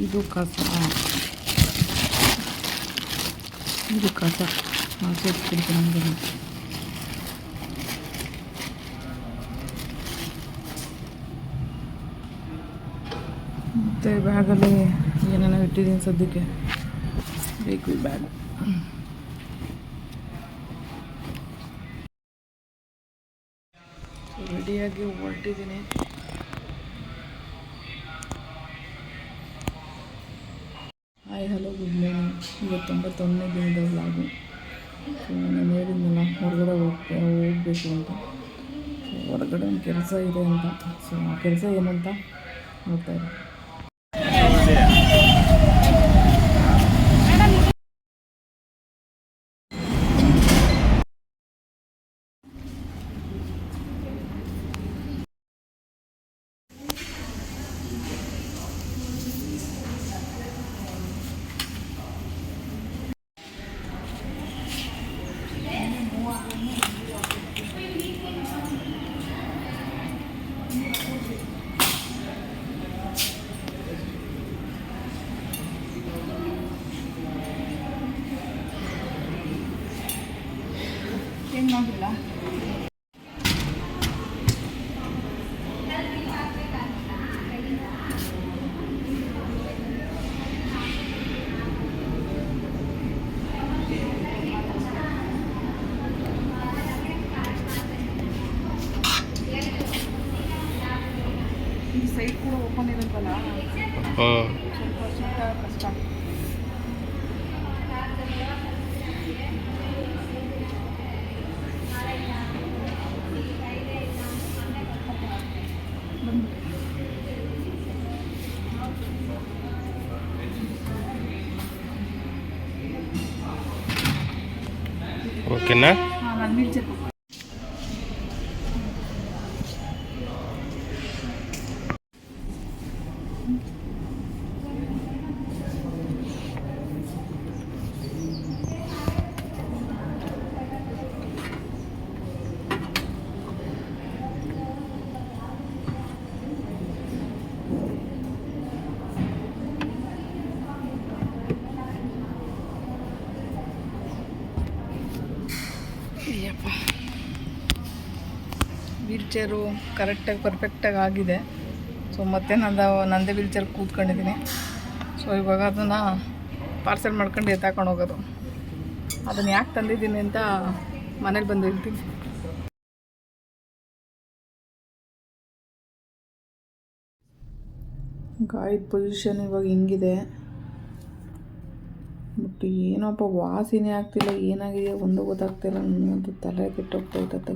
ಇದು ಕಸ ಇದು ಕಸ ಸೇರಿಸ್ಬಿಡ್ತೀನಿ ನಮಗೆ ಮತ್ತು ಬ್ಯಾಗಲ್ಲಿ ಏನೇನೋ ಇಟ್ಟಿದ್ದೀನಿ ಸದ್ಯಕ್ಕೆ ಬೇಕು ಈ ಬ್ಯಾಗ್ ರೆಡಿಯಾಗಿ ಹೊರಟಿದ್ದೀನಿ ಮಾರ್ನಿಂಗ್ ಇವತ್ತು ತೊಂಬತ್ತೊಂದನೇ ದಿನದ ವ್ಲಾಗು ಸೊ ನಾನು ಹೇಳಿದ್ನಲ್ಲ, ಹೊರಗಡೆ ಹೋಗ್ತಾ, ಹೋಗಬೇಕು ಅಂತ. ಸೊ ಹೊರಗಡೆ ಒಂದು ಕೆಲಸ ಇದೆ ಅಂತ. ಸೊ ಆ ಕೆಲಸ ಏನಂತ ನೋಡ್ತಾ ಇದ್ದೀನಿ ಏನು ಮಾಡಿಲ್ಲ ಈ ಸೈಡ್ ಕೂಡ ಓಪನ್ ಇರುತ್ತಲ್ಲ? ಸ್ವಲ್ಪ ಸುತ್ತ ಕಷ್ಟ. ఓకేనా? ಹಾಂ ಅಯ್ಯಪ್ಪ ವೀಲ್ ಚೇರು ಕರೆಕ್ಟಾಗಿ ಪರ್ಫೆಕ್ಟಾಗಿ ಆಗಿದೆ. ಸೊ ಮತ್ತೆ ನಂದು ನಂದೇ ವೀಲ್ ಚೇರ್ ಕೂತ್ಕೊಂಡಿದ್ದೀನಿ ಸೊ ಇವಾಗ ಅದನ್ನು ಪಾರ್ಸೆಲ್ ಮಾಡ್ಕೊಂಡು ಎತ್ತಾಕೊಂಡು ಹೋಗೋದು. ಅದನ್ನು ಯಾಕೆ ತಂದಿದ್ದೀನಿ ಅಂತ ಮನೇಲಿ ಬಂದು ಹೇಳ್ತೀನಿ. ಗಾಯದ ಪೊಸಿಷನ್ ಇವಾಗ ಹಿಂಗಿದೆ. ಬಟ್ ಏನಪ್ಪ ವಾಸಿನೇ ಆಗ್ತಿಲ್ಲ, ಏನಾಗಿದೆ ಒಂದು ಗೊತ್ತಾಗ್ತಿಲ್ಲ ನನಗಂತೂ ತಲೆ ಕೆಟ್ಟೋಗ್ತೈತೆ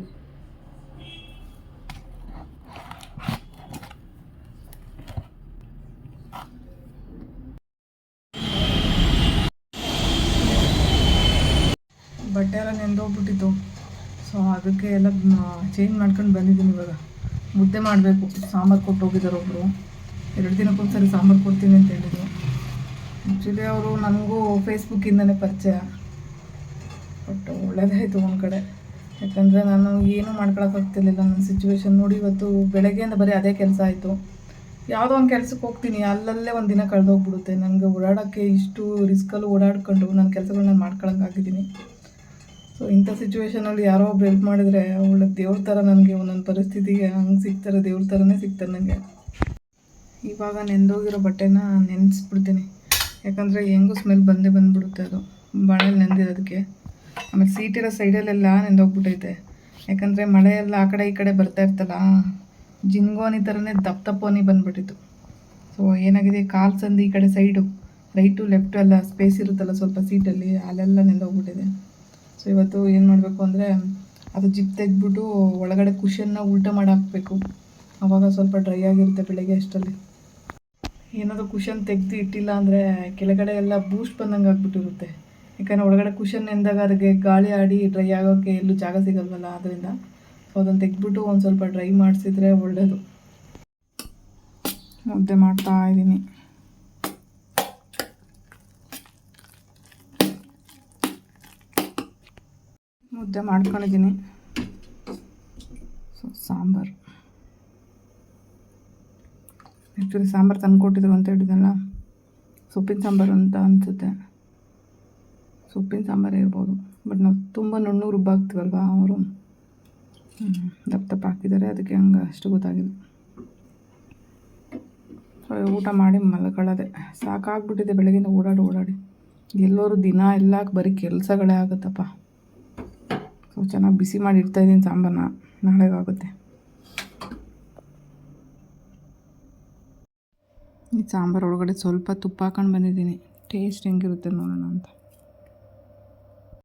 ಬಟ್ಟೆ ಎಲ್ಲ ನೆಂದೋಗ್ಬಿಟ್ಟಿತ್ತು. ಸೊ ಅದಕ್ಕೆ ಎಲ್ಲ ಚೇಂಜ್ ಮಾಡ್ಕೊಂಡು ಬಂದಿದ್ದೀನಿ ಇವಾಗ. ಮುದ್ದೆ ಮಾಡಬೇಕು. ಸಾಂಬಾರು ಕೊಟ್ಟು ಹೋಗಿದ್ದಾರೆ ಒಬ್ಬರು ಎರಡು ದಿನಕ್ಕೊಂದ್ಸರಿ ಸಾಂಬಾರು ಕೊಡ್ತೀನಿ ಅಂತ ಹೇಳಿದ್ರು. ಆ್ಯಕ್ಚುಲಿ ಅವರು ನನಗೂ ಫೇಸ್ಬುಕ್ಕಿಂದನೇ ಪರಿಚಯ. ಬಟ್ ಒಳ್ಳೇದಾಯಿತು ಒಂದು ಕಡೆ. ಯಾಕಂದರೆ ನಾನು ಏನೂ ಮಾಡ್ಕೊಳಕ್ಕಾಗ್ತಿರ್ಲಿಲ್ಲ ನನ್ನ ಸಿಚುವೇಶನ್ ನೋಡಿ ಇವತ್ತು ಬೆಳಗ್ಗೆಯಿಂದ ಬರೀ ಅದೇ ಕೆಲಸ ಆಯಿತು. ಯಾವುದೋ ಒಂದು ಕೆಲಸಕ್ಕೆ ಹೋಗ್ತೀನಿ. ಅಲ್ಲಲ್ಲೇ ಒಂದು ದಿನ ಕಳೆದೋಗ್ಬಿಡುತ್ತೆ. ನನಗೆ ಓಡಾಡೋಕ್ಕೆ ಇಷ್ಟು ರಿಸ್ಕಲ್ಲೂ ಓಡಾಡ್ಕೊಂಡು ನನ್ನ ಕೆಲಸಗಳನ್ನ ಮಾಡ್ಕೊಳಕ್ಕಾಗಿದ್ದೀನಿ ಸೊ ಇಂಥ ಸಿಚುವೇಶನಲ್ಲಿ ಯಾರೋ ಒಬ್ರು ಹೆಲ್ಪ್ ಮಾಡಿದರೆ ಒಳ್ಳೆ ದೇವ್ರ ಥರ ನನಗೆ, ಒಂದೊಂದು ಪರಿಸ್ಥಿತಿಗೆ ಹಂಗೆ ಸಿಗ್ತಾರೆ, ದೇವ್ರ ಥರನೇ ಸಿಗ್ತಾರೆ ನನಗೆ ಇವಾಗ ನೆಂದೋಗಿರೋ ಬಟ್ಟೆನ ನೆನೆಸ್ಬಿಡ್ತೀನಿ. ಯಾಕಂದರೆ ಹೆಂಗೂ ಸ್ಮೆಲ್ ಬಂದೇ ಬಂದುಬಿಡುತ್ತೆ ಅದು. ಬಾಳೆಲ್ಲಿ ನೆಂದಿರೋದಕ್ಕೆ. ಆಮೇಲೆ ಸೀಟಿರೋ ಸೈಡಲ್ಲೆಲ್ಲ ನೆಂದೋಗ್ಬಿಟ್ಟೈತೆ ಯಾಕಂದರೆ ಮಳೆ ಎಲ್ಲ ಆ ಕಡೆ ಈ ಕಡೆ ಬರ್ತಾ ಇರ್ತಲ್ಲ, ಜಿನ್ಗೋನಿ ಥರನೇ ದಪ್ಪ ದಪ್ಪೋನಿ ಬಂದ್ಬಿಟ್ಟಿತ್ತು. ಸೊ ಏನಾಗಿದೆ? ಕಾಲು ಸಂದಿ ಈ ಕಡೆ ಸೈಡು ರೈಟು ಲೆಫ್ಟು ಎಲ್ಲ ಸ್ಪೇಸ್ ಇರುತ್ತಲ್ಲ ಸ್ವಲ್ಪ ಸೀಟಲ್ಲಿ ಅಲ್ಲೆಲ್ಲ ನೆಂದೋಗ್ಬಿಟ್ಟಿದೆ. ಸೊ ಇವತ್ತು ಏನು ಮಾಡಬೇಕು ಅಂದರೆ, ಅದು ಜಿಪ್ ತೆಗೆದ್ಬಿಟ್ಟು ಒಳಗಡೆ ಕುಷನ್ನ ಉಲ್ಟ ಮಾಡಿ ಹಾಕಬೇಕು ಆವಾಗ ಸ್ವಲ್ಪ ಡ್ರೈ ಆಗಿರುತ್ತೆ ಬೆಳಗ್ಗೆ ಅಷ್ಟರಲ್ಲಿ. ಏನಾದರೂ ಕುಷನ್ ತೆಗೆದು ಇಟ್ಟಿಲ್ಲ ಅಂದರೆ ಕೆಳಗಡೆ ಎಲ್ಲ ಬೂಸ್ಟ್ ಬಂದಂಗೆ ಆಗ್ಬಿಟ್ಟಿರುತ್ತೆ. ಯಾಕಂದರೆ ಒಳಗಡೆ ಕುಷನ್ ಎಂದಾಗ ಅದಕ್ಕೆ ಗಾಳಿ ಆಡಿ ಡ್ರೈ ಆಗೋಕ್ಕೆ ಎಲ್ಲೂ ಜಾಗ ಸಿಗಲ್ವಲ್ಲ ಅದರಿಂದ ಸೊ ಅದನ್ನು ತೆಗೆದ್ಬಿಟ್ಟು ಒಂದು ಸ್ವಲ್ಪ ಡ್ರೈ ಮಾಡಿಸಿದ್ರೆ ಒಳ್ಳೆಯದು ಮುದ್ದೆ ಮಾಡ್ತಾ ಇದ್ದೀನಿ. ಮುದ್ದೆ ಮಾಡ್ಕೊಂಡಿದ್ದೀನಿ. ಸೊ ಸಾಂಬಾರು. ಆ್ಯಕ್ಚುಲಿ ಸಾಂಬಾರು ತಂದು ಕೊಟ್ಟಿದ್ರು ಅಂತ ಹೇಳಿದ್ನಲ್ಲ. ಸೊಪ್ಪಿನ ಸಾಂಬಾರು ಅಂತ ಅನಿಸುತ್ತೆ. ಸೊಪ್ಪಿನ ಸಾಂಬಾರೇ ಇರ್ಬೋದು. ಬಟ್ ನಾವು ತುಂಬ ನುಣ್ಣು ರುಬ್ಬಾಕ್ತೀವಲ್ವ ಅವರು? ದಪ್ಪ ದಪ್ಪ ಹಾಕಿದ್ದಾರೆ. ಅದಕ್ಕೆ ಹಂಗೆ ಅಷ್ಟು ಗೊತ್ತಾಗಿಲ್ಲ. ಊಟ ಮಾಡಿ ಮಲ್ಕೊಳ್ಳೋದೆ. ಸಾಕಾಗ್ಬಿಟ್ಟಿದೆ ಬೆಳಗಿಂದ ಓಡಾಡಿ ಓಡಾಡಿ. ಎಲ್ಲರೂ ದಿನ ಎಲ್ಲ ಬರೀ ಕೆಲಸಗಳೇ ಆಗುತ್ತಪ್ಪ. ಸೊ ಚೆನ್ನಾಗಿ ಬಿಸಿ ಮಾಡಿ ಇಡ್ತಾಯಿದ್ದೀನಿ ಸಾಂಬಾರನ್ನ ನಾಳೆಗಾಗುತ್ತೆ. ಈ ಸಾಂಬಾರು ಒಳಗಡೆ ಸ್ವಲ್ಪ ತುಪ್ಪ ಹಾಕೊಂಡು ಬಂದಿದ್ದೀನಿ. ಟೇಸ್ಟ್ ಹೆಂಗಿರುತ್ತೆ ನೋಡೋಣ ಅಂತ.